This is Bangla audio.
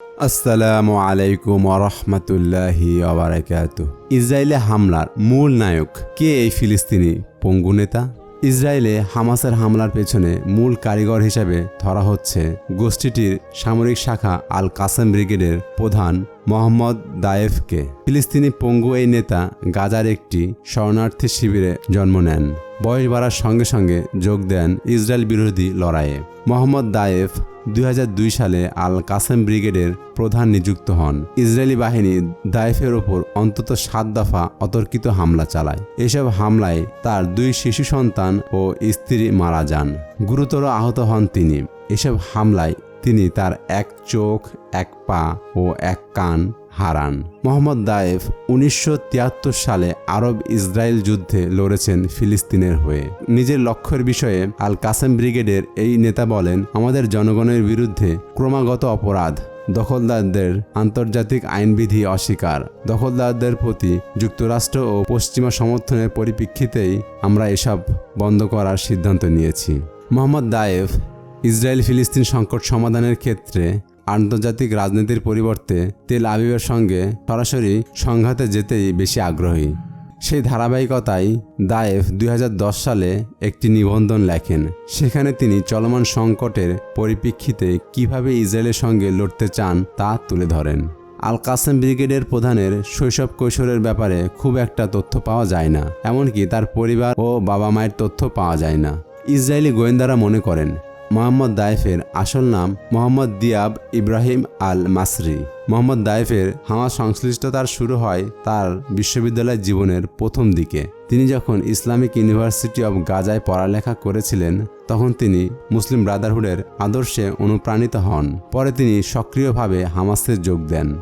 আসসালামু আলাইকুম রহমতুল্লাহি আবরাকাত ইসরায়েলে হামলার মূল নায়ক কে এই ফিলিস্তিনি পঙ্গু নেতা? ইসরায়েলে হামাসের হামলার পেছনে মূল কারিগর হিসাবে ধরা হচ্ছে গোষ্ঠীটির সামরিক শাখা আল কাসেম ব্রিগেডের প্রধান মোহাম্মদ দায়েফকে। ফিলিস্তিনি পঙ্গু এই নেতা গাজার একটি শরণার্থী শিবিরে জন্ম নেন। বয়স বাড়ার সঙ্গে সঙ্গে যোগ দেন ইসরায়েল বিরোধী লড়াইয়ে। মোহাম্মদ দায়েফ দুই হাজার দুই সালে আল কাসেম ব্রিগেডের প্রধান নিযুক্ত হন। ইসরায়েলি বাহিনী দায়েফের ওপর অন্তত সাত দফা অতর্কিত হামলা চালায়। এসব হামলায় তার দুই শিশু সন্তান ও স্ত্রী মারা যান। গুরুতর আহত হন তিনি। এসব হামলায় তিনি তার এক চোখ, এক পা ও এক কান হারান। মোহাম্মদ দায়েফ উনিশশো তিয়াত্তর সালে আরব ইসরায়েল যুদ্ধে লড়েছেন ফিলিস্তিনের হয়ে। নিজের লক্ষ্যের বিষয়ে আল কাসেম ব্রিগেডের এই নেতা বলেন, আমাদের জনগণের বিরুদ্ধে ক্রমাগত অপরাধ, দখলদারদের আন্তর্জাতিক আইনবিধি অস্বীকার, দখলদারদের প্রতি যুক্তরাষ্ট্র ও পশ্চিমা সমর্থনের পরিপ্রেক্ষিতেই আমরা এসব বন্ধ করার সিদ্ধান্ত নিয়েছি। মোহাম্মদ দায়েফ ইসরায়েল ফিলিস্তিন সংকট সমাধানের ক্ষেত্রে আন্তর্জাতিক রাজনীতির পরিবর্তে তেল আবিবের সঙ্গে সরাসরি সংঘাতে যেতেই বেশি আগ্রহী। সেই ধারাবাহিকতায় দায়েফ দুই হাজার দশ সালে একটি নিবন্ধন লেখেন। সেখানে তিনি চলমান সংকটের পরিপ্রেক্ষিতে কীভাবে ইসরায়েলের সঙ্গে লড়তে চান তা তুলে ধরেন। আল কাসেম ব্রিগেডের প্রধানের শৈশব কৈশোরের ব্যাপারে খুব একটা তথ্য পাওয়া যায় না, এমনকি তার পরিবার ও বাবা মায়ের তথ্য পাওয়া যায় না। ইসরায়েলি গোয়েন্দারা মনে করেন মোহাম্মদ দায়েফের আসল নাম মোহাম্মদ দিয়াব ইব্রাহিম আল মাসরি মোহাম্মদ দায়েফের হামা সংশ্লিষ্টতার শুরু হয় তার বিশ্ববিদ্যালয় জীবনের প্রথম দিকে। তিনি যখন ইসলামিক ইউনিভার্সিটি অব গাজায় পড়ালেখা করেছিলেন, তখন তিনি মুসলিম ব্রাদারহুডের আদর্শে অনুপ্রাণিত হন। পরে তিনি সক্রিয়ভাবে হামাসে যোগ দেন।